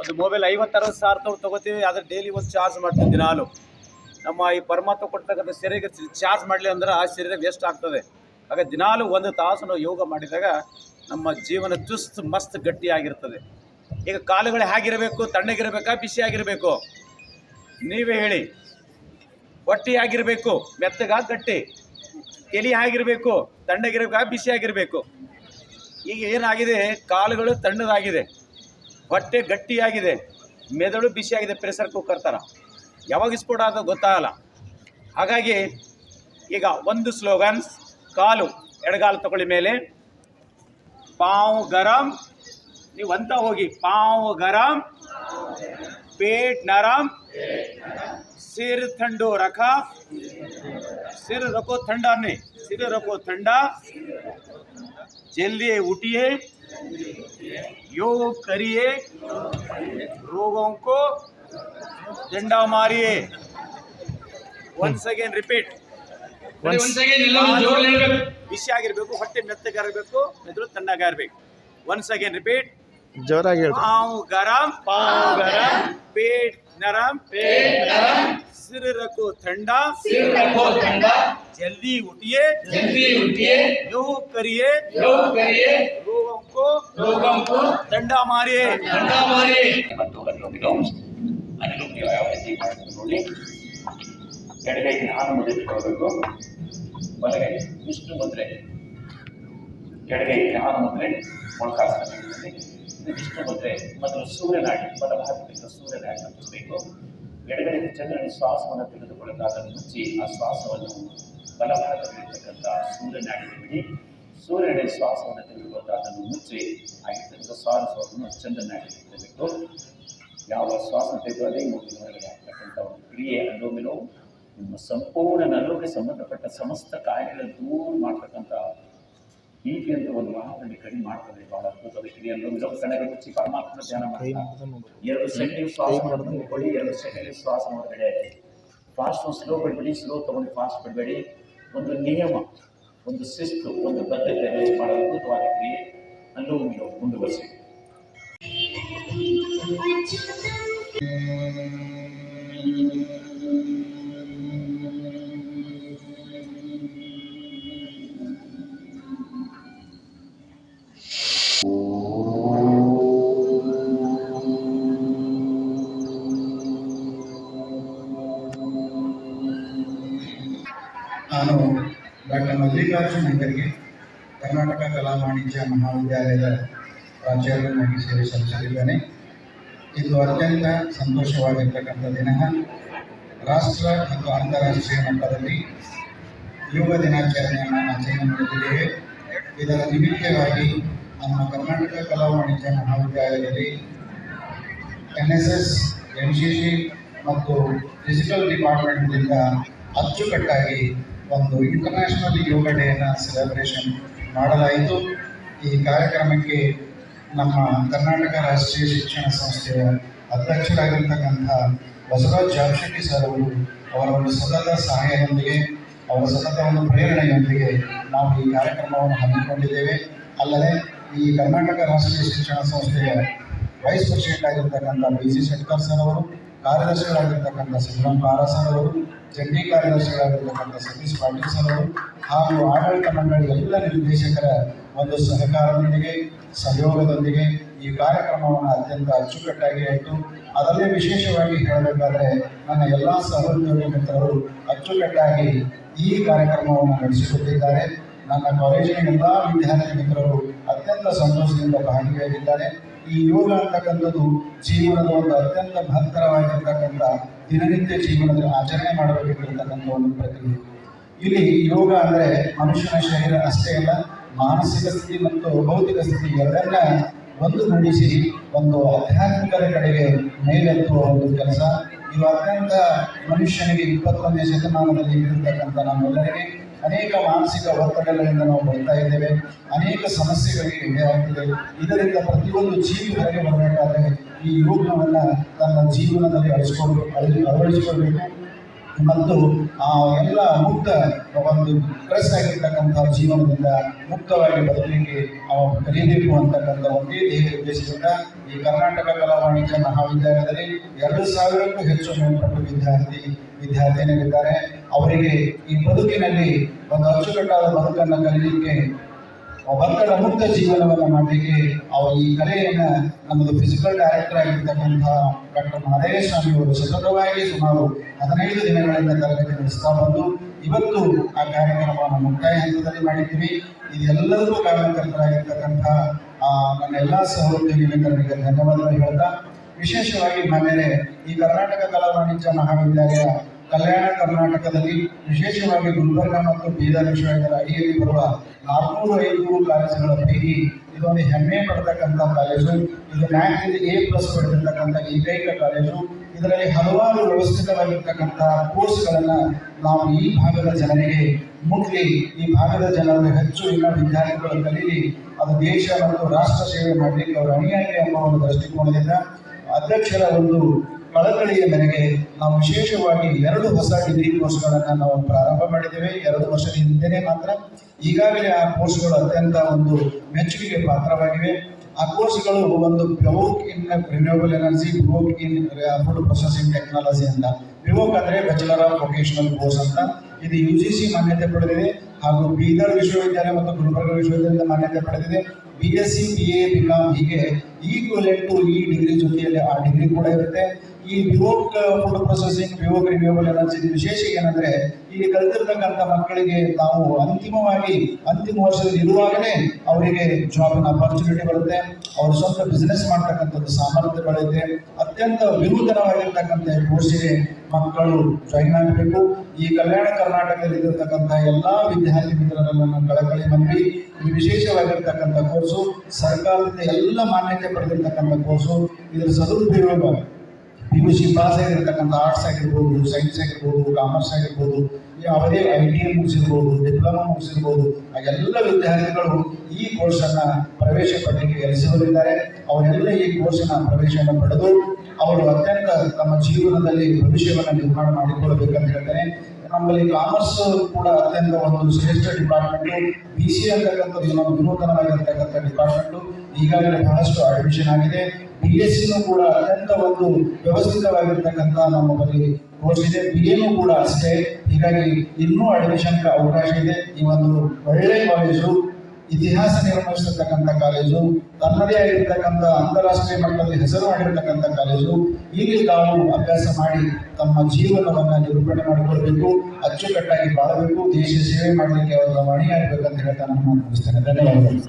ಒಂದು ಮೊಬೈಲ್ ಐವತ್ತರವತ್ತು ಸಾವಿರ ತೊಗೊಂಡು ತಗೋತೀವಿ, ಆದ್ರೆ ಡೈಲಿ ಒಂದು ಚಾರ್ಜ್ ಮಾಡ್ತೀವಿ ದಿನಾಲು. ನಮ್ಮ ಈ ಪರಮಾತ್ಮ ಕೊಡ್ತಕ್ಕಂಥ ಸೆರೆಗೆ ಚಾರ್ಜ್ ಮಾಡಲಿ ಅಂದ್ರೆ ಆ ಶರೀರ ವೇಸ್ಟ್ ಆಗ್ತದೆ. ಹಾಗೆ ದಿನಾಲು ಒಂದು ತಾಸು ನಾವು ಯೋಗ ಮಾಡಿದಾಗ ನಮ್ಮ ಜೀವನ ಚುಸ್ತ್ ಮಸ್ತ್ ಗಟ್ಟಿಯಾಗಿರ್ತದೆ. ಈಗ ಕಾಲುಗಳು ಹೇಗಿರಬೇಕು, ತಣ್ಣಗಿರಬೇಕಾ, ಬಿಸಿಯಾಗಿರಬೇಕು? ನೀವೇ ಹೇಳಿ. ಹೊಟ್ಟಿಯಾಗಿರಬೇಕು, ಮೆತ್ತಗ, ಗಟ್ಟಿ. ಎಲೆ ಆಗಿರಬೇಕು ತಣ್ಣಗಿರಬೇಕಾ, ಬಿಸಿಯಾಗಿರಬೇಕು? ಈಗ ಏನಾಗಿದೆ? ಕಾಲುಗಳು ತಣ್ಣದಾಗಿದೆ ಹೊಟ್ಟೆ ಗಟ್ಟಿಯಾಗಿದೆ. ಮೆದುಳು ಬಿಸಿಯಾಗಿದೆ, ಪ್ರೆಷರ್ ಕುಕ್ಕರ್ ಥರ ಯಾವಾಗ ಸ್ಫೋಟ ಆದ ಗೊತ್ತಾಗಲ್ಲ ಹಾಗಾಗಿ ಈಗ ಒಂದು ಸ್ಲೋಗನ್ಸ್, ಕಾಲು ಎಡಗಾಲು ತಗೊಳ್ಳಿ ಮೇಲೆ. ಪಾವು ಗರಂ ನೀವು ಅಂತ ಹೋಗಿ ಪಾವು ಗರಂ ಪೇಟ್ ನರಂ सिर ठंडो रखा सिर रखो ठंडा नहीं सिर रखो ठंडा जल्दी उठिए योग करिए रोगों को डंडा मारिए ಒನ್ಸ್ ಅಗೇನ್ ರಿಪೀಟ್ ಬಿಸಿ ಆಗಿರ್ಬೇಕು ಹೊಟ್ಟೆ ಮೆತ್ತಗಿರಬೇಕು ಮೆದುಳು ತಣ್ಣಗಾಗಿರ್ಬೇಕು ಒನ್ಸ್ ಅಗೇನ್ ರಿಪೀಟ್ ಜೋರಾಗಿ ಹೇಳ್ರಿ पाँव गरम पाँव गरम पेट नरम पेट नरम सिर रखो ठंडा सिर रखो ठंडा जल्दी उठिए जल्दी उठिए योग करिए योग करिए लोगों को लोगों को डंडा मारिए ठंडा मारे ಮತ್ತು ಅನುಲೋಮ ಅನುಲೋಮ ಯಾವ ರೀತಿ ಮಾಡೋದು ನೋಡಿ ಎಡಗೈ ಧ್ಯಾನ ಮುದ್ರೆ ಇಟ್ಕೊಳ್ಬೇಕು ಬಲಗೈ ವಿಷ್ಣು ಮುದ್ರೆ ಎಡಗೈ ಧ್ಯಾನ ಮುದ್ರೆ ಮೊಳಕಾಸನ ಮುದ್ರೆ ಮತ್ತು ಸೂರ್ಯನಾಡಿ ಬಲಭಾಗದಿಂದ ಸೂರ್ಯನಾಡಿ ಮುಚ್ಚಬೇಕು ಎಡಗಡೆ ಚಂದ್ರನ ಶ್ವಾಸವನ್ನು ತೆಗೆದುಕೊಳ್ಳಲು ಅದನ್ನು ಮುಚ್ಚಿ, ಆ ಶ್ವಾಸವನ್ನು ಬಲಭಾಗದಲ್ಲಿರ್ತಕ್ಕಂಥ ಸೂರ್ಯನಾಗಿ ಬಿಡಿ. ಸೂರ್ಯನ ಶ್ವಾಸವನ್ನು ತೆಗೆದುಕೊಂಡು ಅದನ್ನು ಮುಚ್ಚಿ ಆಗಿರ್ತಕ್ಕಂಥ ಶ್ವಾಸವನ್ನು ಚಂದ್ರನಾಗಿ ಇಡಬೇಕು ಯಾವ ಶ್ವಾಸ ತೆಗೆದುಕೊಳ್ಳದೆ ಮೂಗಿನ ಹೊರಗಡೆ ಆಗ್ತಕ್ಕಂಥ ಒಂದು ಕ್ರಿಯೆ ಅನುಲೋಮಿನೋ ನಿಮ್ಮ ಸಂಪೂರ್ಣ ನಲುವಿಗೆ ಸಂಬಂಧಪಟ್ಟ ಸಮಸ್ತ ಕಾಯಿಲೆಗಳನ್ನು ದೂರ ಮಾಡ್ತಕ್ಕಂಥ ಬಿ ಅಂತ ಒಂದು ವಾಹನದಲ್ಲಿ ಕಡಿಮೆ ಮಾಡ್ತದೆ ಬಹಳ ಅದ್ಭುತದ ಕ್ರಿಯೆಯನ್ನು ಮುಚ್ಚಿ ಪರಮಾತ್ಮ ಧ್ಯಾನ ಕೈ ಮಾಡ್ತಾ ಮುಗ್ದು ನೋಡು. ಎರಡು ಸೆಕೆಂಡ್ ಶ್ವಾಸ ಮಾಡೋದನ್ನು ಕೊಡಿ ಎರಡು ಸೆಕೆಂಡ್ ಶ್ವಾಸ ಹೊರಗಡೆ ಫಾಸ್ಟ್ ಸ್ಲೋ ಬಿಡಬೇಡಿ ಸ್ಲೋ ತಗೊಂಡು ಫಾಸ್ಟ್ ಬಿಡಬೇಡಿ. ಒಂದು ನಿಯಮ ಒಂದು ಶಿಸ್ತು ಒಂದು ಬದ್ಧತೆ ಬಹಳ ಅದ್ಭುತವಾದ ಕ್ರಿಯೆ ಅನುಲೋಮಿನೋ ಮುಂದುವರಿಸಿ. ನಾನು ಡಾಕ್ಟರ್ ಮಲ್ಲಿಕಾರ್ಜುನ್ ಹೆಗರಿಗೆ ಕರ್ನಾಟಕ ಕಲಾ ವಾಣಿಜ್ಯ ಮಹಾವಿದ್ಯಾಲಯದ ಪ್ರಾಚಾರ್ಯನಾಗಿ ಸೇವೆ ಸಲ್ಲಿಸಲಿದ್ದೇನೆ. ಇದು ಅತ್ಯಂತ ಸಂತೋಷವಾಗಿರ್ತಕ್ಕಂಥ ದಿನ. ರಾಷ್ಟ್ರ ಮತ್ತು ಅಂತಾರಾಷ್ಟ್ರೀಯ ಮಟ್ಟದಲ್ಲಿ ಯೋಗ ದಿನಾಚರಣೆಯನ್ನು ಆಚರಣೆ ಮಾಡುತ್ತಿದ್ದೇವೆ. ಇದರ ನಿಮಿತ್ತವಾಗಿ ನಮ್ಮ ಕರ್ನಾಟಕ ಕಲಾ ವಾಣಿಜ್ಯ ಮಹಾವಿದ್ಯಾಲಯದಲ್ಲಿ N S S N C C ಮತ್ತು ಫಿಸಿಕಲ್ ಡಿಪಾರ್ಟ್ಮೆಂಟ್ನಿಂದ ಅಚ್ಚುಕಟ್ಟಾಗಿ ಒಂದು ಇಂಟರ್ನ್ಯಾಷನಲ್ ಯೋಗ ಡೇನ ಸೆಲೆಬ್ರೇಷನ್ ಮಾಡಲಾಯಿತು. ಈ ಕಾರ್ಯಕ್ರಮಕ್ಕೆ ನಮ್ಮ ಕರ್ನಾಟಕ ರಾಷ್ಟ್ರೀಯ ಶಿಕ್ಷಣ ಸಂಸ್ಥೆಯ ಅಧ್ಯಕ್ಷರಾಗಿರ್ತಕ್ಕಂಥ ಬಸವರಾಜ್ ಜಾಮಶೆಟ್ಟಿ ಸರ್ ಅವರು ಅವರ ಒಂದು ಸತತ ಸಹಾಯದೊಂದಿಗೆ, ಅವರ ಸತತ ಒಂದು ಪ್ರೇರಣೆಯೊಂದಿಗೆ ನಾವು ಈ ಕಾರ್ಯಕ್ರಮವನ್ನು ಹಮ್ಮಿಕೊಂಡಿದ್ದೇವೆ. ಅಲ್ಲದೆ ಈ ಕರ್ನಾಟಕ ರಾಷ್ಟ್ರೀಯ ಶಿಕ್ಷಣ ಸಂಸ್ಥೆಯ ವೈಸ್ ಪ್ರೆಸಿಡೆಂಟ್ ಆಗಿರ್ತಕ್ಕಂಥ ಬಿ ಜಿ ಶೆಟ್ಕರ್ ಸರ್ ಅವರು ಕಾರ್ಯದರ್ಶಿಗಳಾಗಿರ್ತಕ್ಕಂಥ ಸಿದ್ದರಾಮ ಅವರು ಜಂಟಿ ಕಾರ್ಯದರ್ಶಿಗಳಾಗಿರ್ತಕ್ಕಂಥ ಸತೀಶ್ ಪಾಟೀಲ್ ಸರ್ ಅವರು ಹಾಗೂ ಆಡಳಿತ ಮಂಡಳಿ ಎಲ್ಲ ನಿರ್ದೇಶಕರ ಒಂದು ಸಹಕಾರದೊಂದಿಗೆ, ಸಹಯೋಗದೊಂದಿಗೆ ಈ ಕಾರ್ಯಕ್ರಮವನ್ನು ಅತ್ಯಂತ ಅಚ್ಚುಕಟ್ಟಾಗಿ ಆಯಿತು. ಅದರಲ್ಲೇ ವಿಶೇಷವಾಗಿ ಹೇಳಬೇಕಾದ್ರೆ ನನ್ನ ಎಲ್ಲ ಸಹೋದ್ಯೋಗಿ ಮಿತ್ರರು ಅಚ್ಚುಕಟ್ಟಾಗಿ ಈ ಕಾರ್ಯಕ್ರಮವನ್ನು ನಡೆಸಿಕೊಟ್ಟಿದ್ದಾರೆ. ನನ್ನ ಕಾಲೇಜಿನ ಎಲ್ಲ ವಿದ್ಯಾರ್ಥಿ ಮಿತ್ರರು ಅತ್ಯಂತ ಸಂತೋಷದಿಂದ ಭಾಗಿಯಾಗಿದ್ದಾರೆ. ಈ ಯೋಗ ಅಂತಕ್ಕಂಥದ್ದು ಜೀವನದ ಒಂದು ಅತ್ಯಂತ ಮಹತ್ತರವಾಗಿರ್ತಕ್ಕಂಥ ದಿನನಿತ್ಯ ಜೀವನದಲ್ಲಿ ಆಚರಣೆ ಮಾಡಬೇಕಿರತಕ್ಕಂಥ ಒಂದು ಪ್ರಕ್ರಿಯೆ. ಇಲ್ಲಿ ಯೋಗ ಅಂದ್ರೆ ಮನುಷ್ಯನ ಶರೀರ ಅಷ್ಟೇ ಅಲ್ಲ, ಮಾನಸಿಕ ಸ್ಥಿತಿ ಮತ್ತು ಭೌತಿಕ ಸ್ಥಿತಿ ಎರಡನ್ನ ಒಂದು ನಡೆಸಿ ಒಂದು ಆಧ್ಯಾತ್ಮಿಕದ ಕಡೆಗೆ ಮೇಲೆತ್ತುವ ಒಂದು ಕೆಲಸ. ಇವು ಅತ್ಯಂತ ಮನುಷ್ಯನಿಗೆ ಇಪ್ಪತ್ತೊಂದನೇ ಶತಮಾನದಲ್ಲಿ ಇರತಕ್ಕಂಥ ನಮ್ಮೆಲ್ಲರಿಗೆ ಅನೇಕ ಮಾನಸಿಕ ಒತ್ತಡಗಳಿಂದ ನಾವು ಬರ್ತಾ ಇದ್ದೇವೆ. ಅನೇಕ ಸಮಸ್ಯೆಗಳಿಗೆ ಎಡೆ ಆಗ್ತಿದೆ ಇದರಿಂದ ಪ್ರತಿಯೊಂದು ಜೀವಿ ಹೊರಗೆ ಬರಬೇಕಾದ್ರೆ ಈ ಯೋಗವನ್ನು ತನ್ನ ಜೀವನದಲ್ಲಿ ಅಳಿಸ್ಕೊಂಡು ಅಳಿ ಅಳವಡಿಸಿಕೊಳ್ಬೇಕು. ಮತ್ತು ಆ ಎಲ್ಲ ಮುಕ್ತ, ಒಂದು ಪ್ರೆಸ್ ಆಗಿರ್ತಕ್ಕಂಥ ಜೀವನದಿಂದ ಮುಕ್ತವಾಗಿ ಅವ ಕಲಿಯಬೇಕು ಅಂತಕ್ಕಂಥ ಒಂದೇ ದೇಹ ಉದ್ದೇಶದಿಂದ ಈ ಕರ್ನಾಟಕ ಕಲಾ ವಾಣಿಜ್ಯ ಮಹಾವಿದ್ಯಾಲಯದಲ್ಲಿ ಎರಡು ಸಾವಿರಕ್ಕೂ ಹೆಚ್ಚು ಮೇಲ್ಪಟ್ಟ ವಿದ್ಯಾರ್ಥಿ ವಿದ್ಯಾರ್ಥಿನಿಯರಿದ್ದಾರೆ ಅವರಿಗೆ ಈ ಬದುಕಿನಲ್ಲಿ ಒಂದು ಅಚ್ಚುಕಟ್ಟಾದ ಬದುಕನ್ನು ಕಲಿಯಲಿಕ್ಕೆ ಒತ್ತಡ ಮುಕ್ತ ಜೀವನವನ್ನು ಮಾಡಲಿಕ್ಕೆ ಅವರು ಈ ಕಲೆಯನ್ನು ನಮ್ಮದು ಫಿಸಿಕಲ್ ಡೈರೆಕ್ಟರ್ ಆಗಿರ್ತಕ್ಕಂಥ ಡಾಕ್ಟರ್ ಮಹದೇವ ಸ್ವಾಮಿ ಅವರು ಸತತವಾಗಿ ಸುಮಾರು ಹದಿನೈದು ದಿನಗಳಿಂದ ತರಗತಿ ನಡೆಸ್ತಾ ಬಂದು ಇವತ್ತು ಆ ಕಾರ್ಯಕ್ರಮವನ್ನು ಮುಕ್ತಾಯ ಹಂತದಲ್ಲಿ ಮಾಡಿದ್ದೀವಿ. ಇದೆಲ್ಲದಕ್ಕೂ ಕಾರಣಕರ್ತರಾಗಿರ್ತಕ್ಕಂಥ ಆ, ನನ್ನ ಎಲ್ಲ ಸಹೋದ್ಯೋಗಿ ಮಿತ್ರರಿಗೆ ಧನ್ಯವಾದಗಳು ಹೇಳ್ತಾ ವಿಶೇಷವಾಗಿ ಮನೆಯೇ ಈ ಕರ್ನಾಟಕ ಕಲಾ ವಾಣಿಜ್ಯ ಮಹಾವಿದ್ಯಾಲಯ ಕಲ್ಯಾಣ ಕರ್ನಾಟಕದಲ್ಲಿ ವಿಶೇಷವಾಗಿ ಗುಲ್ಬರ್ಗ ಮತ್ತು ಬೀದರ್ ವಿಶ್ವವಿದ್ಯಾಲಯ ಅಡಿಯಲ್ಲಿ ಬರುವ ನಾಲ್ಕುನೂರ ಐನೂರು ಕಾಲೇಜುಗಳ ಪೈಕಿ ಇದೊಂದು ಹೆಮ್ಮೆ ಪಡ್ತಕ್ಕಂಥ ಕಾಲೇಜು. ಇದು ನ್ಯಾಕ್ನಿಂದ ಎ ಪ್ಲಸ್ ಪಡೆದಿರ್ತಕ್ಕಂಥ ಏಕೈಕ ಕಾಲೇಜು. ಇದರಲ್ಲಿ ಹಲವಾರು ವ್ಯವಸ್ಥಿತವಾಗಿರ್ತಕ್ಕಂಥ ಕೋರ್ಸ್ಗಳನ್ನು ನಾವು ಈ ಭಾಗದ ಜನರಿಗೆ ಮುಟ್ಲಿ. ಈ ಭಾಗದ ಜನರು ಹೆಚ್ಚು ಇನ್ನ ವಿದ್ಯಾರ್ಥಿಗಳು ಕಲೀಲಿ. ಅದು ದೇಶ ಮತ್ತು ರಾಷ್ಟ್ರ ಸೇವೆ ಮಾಡಲಿಕ್ಕೆ ಅವರು ಅಣಿಯಾಗಿ ಎಂಬ ಒಂದು ದೃಷ್ಟಿಕೋನದಿಂದ ಅಧ್ಯಕ್ಷರ ಒಂದು ಕಳಕಳಿಯ ಮನೆಗೆ ನಾವು ವಿಶೇಷವಾಗಿ ಎರಡು ಹೊಸ ಡಿಗ್ರಿ ಕೋರ್ಸ್ಗಳನ್ನು ನಾವು ಪ್ರಾರಂಭ ಮಾಡಿದ್ದೇವೆ. ಎರಡು ವರ್ಷದ ಮಾತ್ರ ಈಗಾಗಲೇ ಆ ಕೋರ್ಸ್ಗಳು ಅತ್ಯಂತ ಒಂದು ಮೆಚ್ಚುಗೆಗೆ ಪಾತ್ರವಾಗಿವೆ. ಆ ಕೋರ್ಸ್ಗಳು ಒಂದು ಪ್ರೋಕ್ ಇನ್ ರಿನ್ಯೂವಬಲ್ ಎನರ್ಜಿ ಪ್ರೋಕ್ ಇನ್ ಫುಡ್ ಪ್ರೊಸೆಸಿಂಗ್ ಟೆಕ್ನಾಲಜಿ ಅಂತ. ಬಿವೋಕ್ ಅಂದರೆ ಬ್ಯಾಚುಲರ್ ಆಫ್ ವೊಕೇಶನಲ್ ಕೋರ್ಸ್ ಅಂತ. ಇದು ಯು ಜಿ ಸಿ ಮಾನ್ಯತೆ ಪಡೆದಿದೆ. ಹಾಗೂ ಬೀದರ್ ವಿಶ್ವವಿದ್ಯಾಲಯ ಮತ್ತು ಗುಲ್ಬರ್ಗ ವಿಶ್ವವಿದ್ಯಾಲಯದಿಂದ ಮಾನ್ಯತೆ ಪಡೆದಿದೆ. B S C B A B ಹೀಗೆ ಈಕ್ವಲೆಂಟ್ ಟು ಈ ಡಿಗ್ರಿ ಜೊತೆಯಲ್ಲಿ ಆ ಡಿಗ್ರಿ ಕೂಡ ಇರುತ್ತೆ. ಈ B Voc food processing B Voc renewal energy ವಿಶೇಷ ಏನಂದ್ರೆ ಇಲ್ಲಿ ಕಲಿತಿರ್ತಕ್ಕಂಥ ಮಕ್ಕಳಿಗೆ ನಾವು ಅಂತಿಮವಾಗಿ ಅಂತಿಮ ವರ್ಷದಲ್ಲಿ ಇರುವಾಗಲೇ ಅವರಿಗೆ ಜಾಬಿನ ಅಪರ್ಚುನಿಟಿ ಬರುತ್ತೆ. ಅವ್ರ ಸ್ವಂತ ಬಿಸ್ನೆಸ್ ಮಾಡ್ತಕ್ಕಂಥದ್ದು ಸಾಮರ್ಥ್ಯ ಬೆಳೆಯುತ್ತೆ ಅತ್ಯಂತ ವಿನೂತನವಾಗಿರ್ತಕ್ಕಂಥ ಕೋರ್ಸಿಗೆ ಮಕ್ಕಳು ಜಾಯಿನ್ ಆಗಬೇಕು. ಈ ಕಲ್ಯಾಣ ಕರ್ನಾಟಕದಲ್ಲಿ ಇರತಕ್ಕಂಥ ಎಲ್ಲಾ ವಿದ್ಯಾರ್ಥಿ ಮಿತ್ರರನ್ನು ನಾನು ಕಳಕಳಿ ಮನವಿ ಇದು ವಿಶೇಷವಾಗಿರ್ತಕ್ಕಂಥ ಕೋರ್ಸು ಸರ್ಕಾರದಿಂದ ಎಲ್ಲ ಮಾನ್ಯತೆ ಪಡೆದಿರ್ತಕ್ಕಂಥ ಕೋರ್ಸು ಇದರ ಸದುಪಯೋಗ ಪಿ ಯು ಸಿ ಪಾಸ್ ಆಗಿರ್ತಕ್ಕಂಥ ಆರ್ಟ್ಸ್ ಆಗಿರ್ಬೋದು ಸೈನ್ಸ್ ಆಗಿರ್ಬೋದು ಕಾಮರ್ಸ್ ಆಗಿರ್ಬೋದು ಯಾವುದೇ ಐ ಟಿ ಐ ಮುಗಿಸಿರ್ಬೋದು ಡಿಪ್ಲೊಮಾ ಮುಗಿಸಿರ್ಬೋದು ಆ ಎಲ್ಲ ವಿದ್ಯಾರ್ಥಿಗಳು ಈ ಕೋರ್ಸನ್ನು ಪ್ರವೇಶ ಪಡೆಯಲಿಕ್ಕೆ ಇದ್ದಾರೆ ಅವರೆಲ್ಲ ಈ ಕೋರ್ಸನ್ನು ಪ್ರವೇಶವನ್ನು ಪಡೆದು ಅವರು ಅತ್ಯಂತ ತಮ್ಮ ಜೀವನದಲ್ಲಿ ಭವಿಷ್ಯವನ್ನು ನಿರ್ಮಾಣ ಮಾಡಿಕೊಳ್ಳಬೇಕಂತ ಹೇಳ್ತಾರೆ ನಮ್ಮಲ್ಲಿ ಕಾಮರ್ಸ್ ಕೂಡ ಅತ್ಯಂತ ಒಂದು ಶ್ರೇಷ್ಠ ಡಿಪಾರ್ಟ್ಮೆಂಟು ಬಿ ಸಿ ಅಂತಕ್ಕಂಥದ್ದು ಇನ್ನೊಂದು ವಿನೂತನವಾಗಿರ್ತಕ್ಕಂಥ ಡಿಪಾರ್ಟ್ಮೆಂಟು ಈಗಾಗಲೇ ಬಹಳಷ್ಟು ಅಡ್ಮಿಷನ್ ಆಗಿದೆ. ಬಿ ಎಸ್ ಸಿನೂ ಕೂಡ ಅತ್ಯಂತ ಒಂದು ವ್ಯವಸ್ಥಿತವಾಗಿರ್ತಕ್ಕಂಥ ನಮ್ಮ ಬಳಿ ಕೋರ್ಸ್ ಇದೆ. ಬಿ ಕೂಡ ಅಷ್ಟೇ. ಹೀಗಾಗಿ ಇನ್ನೂ ಅಡ್ಮಿಷನ್ ಅವಕಾಶ ಇದೆ. ಈ ಒಂದು ಒಳ್ಳೆಯ ಕಾಲೇಜು ಇತಿಹಾಸ ನಿರ್ಮಿಸಿರ್ತಕ್ಕಂಥ ಕಾಲೇಜು, ತನ್ನದೇ ಆಗಿರ್ತಕ್ಕಂಥ ಅಂತಾರಾಷ್ಟ್ರೀಯ ಮಟ್ಟದಲ್ಲಿ ಹೆಸರು ಮಾಡಿರ್ತಕ್ಕಂಥ ಕಾಲೇಜು, ಇಲ್ಲಿ ತಾವು ಅಭ್ಯಾಸ ಮಾಡಿ ತಮ್ಮ ಜೀವನವನ್ನು ನಿರೂಪಣೆ ಮಾಡಿಕೊಳ್ಬೇಕು, ಅಚ್ಚುಕಟ್ಟಾಗಿ ಬಾಳಬೇಕು, ದೇಶ ಸೇವೆ ಮಾಡಲಿಕ್ಕೆ ಅವರ ಮಣಿಯಾಗಬೇಕಂತ ಹೇಳ್ತಾ ನಾನು ಮಾತನಾಡಿಸ್ತೇನೆ ಧನ್ಯವಾದಗಳು.